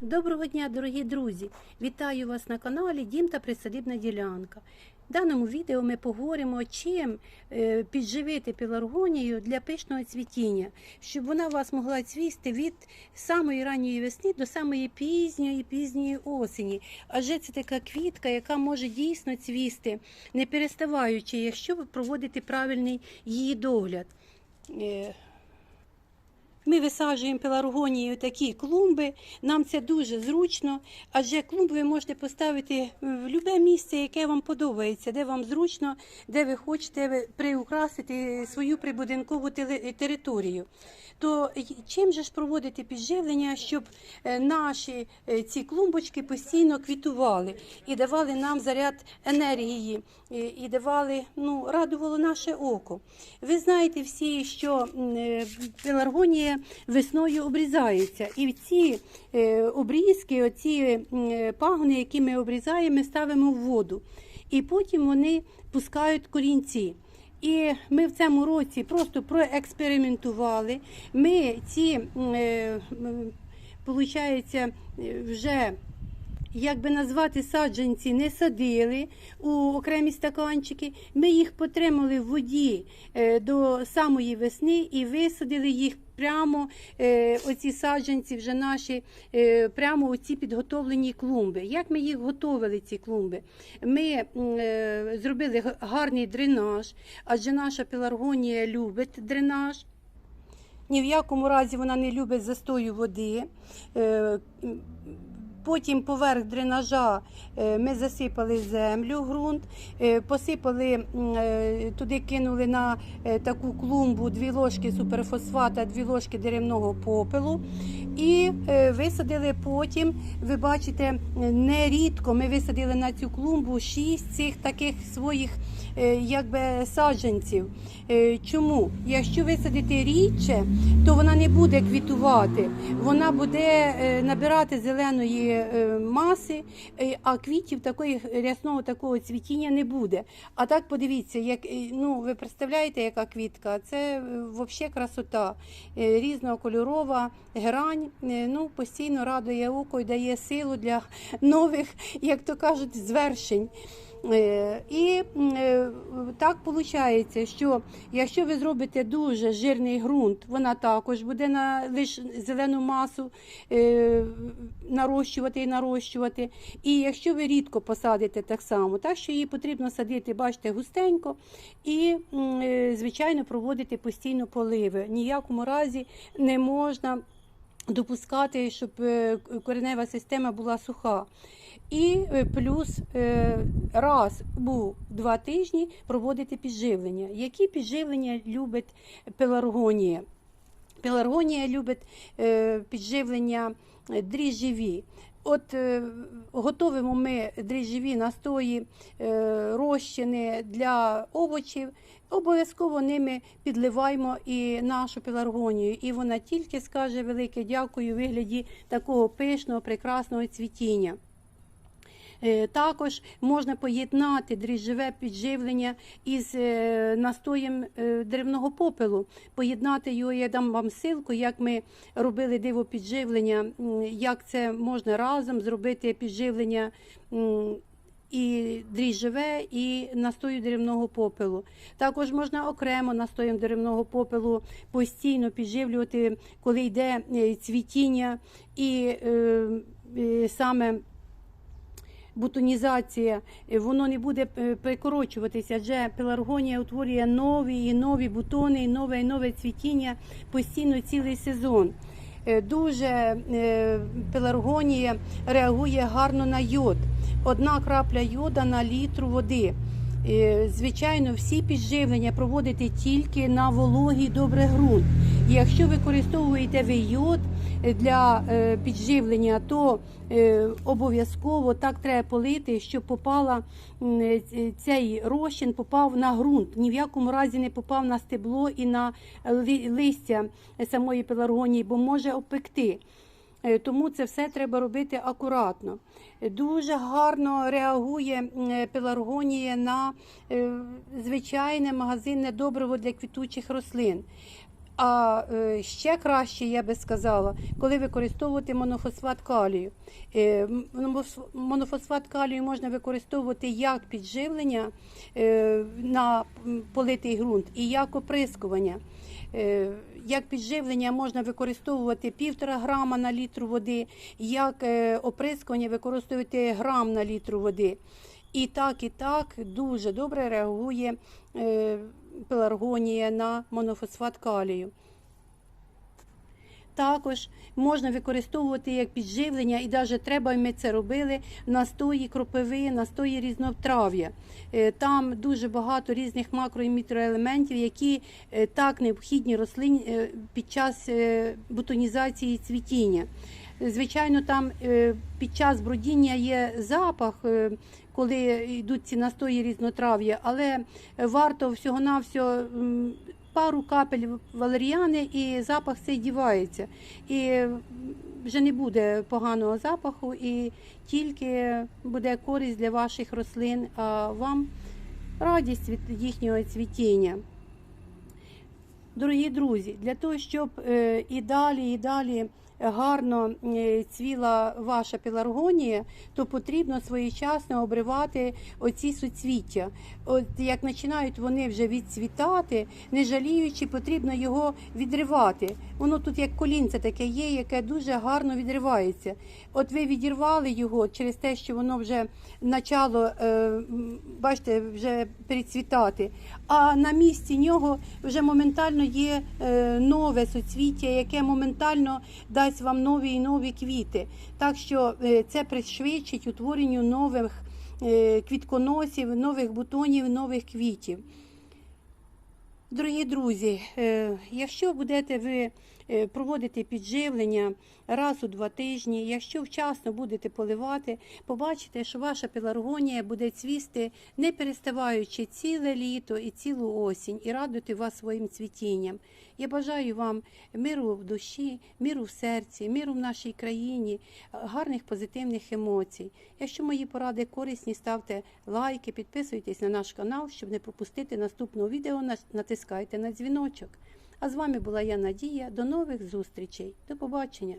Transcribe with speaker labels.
Speaker 1: Доброго дня, дорогі друзі! Вітаю вас на каналі Дім та Присадибна ділянка. В даному відео ми поговоримо, чим е, підживити пеларгонію для пишного цвітіння, щоб вона вас могла цвісти від самої ранньої весни до самої пізньої пізньої осені. Адже це така квітка, яка може дійсно цвісти, не переставаючи, якщо ви проводите правильний її догляд. Е, ми висаджуємо пеларгонію такі клумби. Нам це дуже зручно, адже клумби ви можете поставити в будь-яке місце, яке вам подобається, де вам зручно, де ви хочете приукрасити свою прибудинкову територію. То чим же ж проводити підживлення, щоб е, наші е, ці клумбочки постійно квітували і давали нам заряд енергії, і- давали, ну, радувало наше око. Ви знаєте всі, що м, весною обрізається. І ці е, обрізки, оці е, пагони, які ми обрізаємо, ми ставимо в воду. І потім вони пускають корінці. І ми в цьому році просто проекспериментували. Ми ці, м, е, вже як би назвати саджанці, не садили у окремі стаканчики. Ми їх потримали в воді до самої весни і висадили їх прямо, е, оці саджанці вже наші, е, прямо оці підготовлені клумби. Як ми їх готовили, ці клумби? Ми е, зробили гарний дренаж, адже наша пеларгонія любить дренаж. Ні в якому разі вона не любить застою води. Е, Потім поверх дренажа е, ми засипали землю, ґрунт, е, посипали е, туди, кинули на таку клумбу дві ложки суперфосфата, дві ложки деревного попелу. І висадили потім, ви бачите, нерідко ми висадили на цю клумбу шість цих таких своїх якби саджанців. Чому? Якщо висадити рідше, то вона не буде квітувати, вона буде набирати зеленої маси, е, а квітів такої рясного такого цвітіння не буде. А так подивіться, як е, ну ви представляєте, яка квітка? Це взагалі красота, Е, різнокольорова грань. е, Ну постійно радує око і дає силу для нових, як то кажуть, звершень. Е, І е, так виходить, що якщо ви зробите дуже жирний ґрунт, вона також буде на лише зелену масу е, нарощувати і нарощувати. І якщо ви рідко посадите так само, так що її потрібно садити, бачите, густенько і, е, звичайно, проводити постійно поливи. Ніякому разі не можна допускати, щоб е, коренева система була суха. І е, плюс е, раз у два тижні проводити підживлення. Які підживлення любить пеларгонія? Пеларгонія любить е, підживлення дріжджеві. От готовимо ми дріжджеві настої, розчини для овочів. Обов'язково ними підливаємо і нашу пеларгонію. І вона тільки скаже велике дякую у вигляді такого пишного, прекрасного цвітіння. Е, Також можна поєднати дріжджеве підживлення із е, настоєм е, деревного попелу. Поєднати його, я дам вам ссылку, як ми робили диво підживлення, як це можна разом зробити підживлення і дріжджеве, і настою деревного попелу. Також можна окремо настоєм деревного попелу постійно підживлювати, коли йде цвітіння і е, е, саме бутонізація, е, воно не буде е, перекорочуватися, адже пеларгонія утворює нові і нові бутони, і нове і нове цвітіння постійно цілий сезон. Е, Дуже пеларгонія реагує гарно на йод. Одна крапля йода на літру води. Звичайно, всі підживлення проводите тільки на вологий добре ґрунт. Якщо використовуєте ви йод для е, підживлення, то е, обов'язково так треба полити, щоб попала цей розчин попав на ґрунт. Ні в якому разі не попав на стебло і на листя самої пеларгонії, бо може опекти. Е, Тому це все треба робити акуратно. Дуже гарно реагує пеларгонія на звичайне магазинне добриво для квітучих рослин. А е, ще краще, я би сказала, коли використовувати монофосфат калію. Е, Монофосфат калію можна використовувати як підживлення е, на политий ґрунт і як оприскування. Як підживлення можна використовувати півтора грама на літр води, як оприскування використовувати грам на літр води. І так, і так дуже добре реагує пеларгонія на монофосфат калію. Також можна використовувати як підживлення, і навіть треба, і ми це робили, настої кропиви, настої різнотрав'я. Е, Там дуже багато різних макро і мікроелементів, які е, так необхідні рослині е, під час бутонізації цвітіння. Звичайно, там під час бродіння є запах, коли йдуть ці настої різнотрав'я, але варто всього-навсього пару капель валеріани і запах цей дівається. І вже не буде поганого запаху, і тільки буде користь для ваших рослин, а вам радість від їхнього цвітіння. Дорогі друзі, для того, щоб е, і далі, і далі гарно е, цвіла ваша пеларгонія, то потрібно своєчасно обривати оці суцвіття. От як починають вони вже відцвітати, не жаліючи, потрібно його відривати. Воно тут як колінце таке є, яке дуже гарно відривається. От ви відірвали його через те, що воно вже почало, е, бачите, вже перецвітати. А на місці нього вже моментально є е, нове суцвіття, яке моментально дасть вам нові і нові квіти. Так що е, це пришвидшить утворенню нових е, квітконосів, нових бутонів, нових квітів. Дорогі друзі, е, якщо будете ви проводити підживлення раз у два тижні, якщо вчасно будете поливати, побачите, що ваша пеларгонія буде цвісти, не переставаючи ціле літо і цілу осінь, і радувати вас своїм цвітінням. Я бажаю вам миру в душі, миру в серці, миру в нашій країні, гарних позитивних емоцій. Якщо мої поради корисні, ставте лайки, підписуйтесь на наш канал, щоб не пропустити наступного відео. Натискайте на дзвіночок. А з вами була я Надія. До нових зустрічей. До побачення.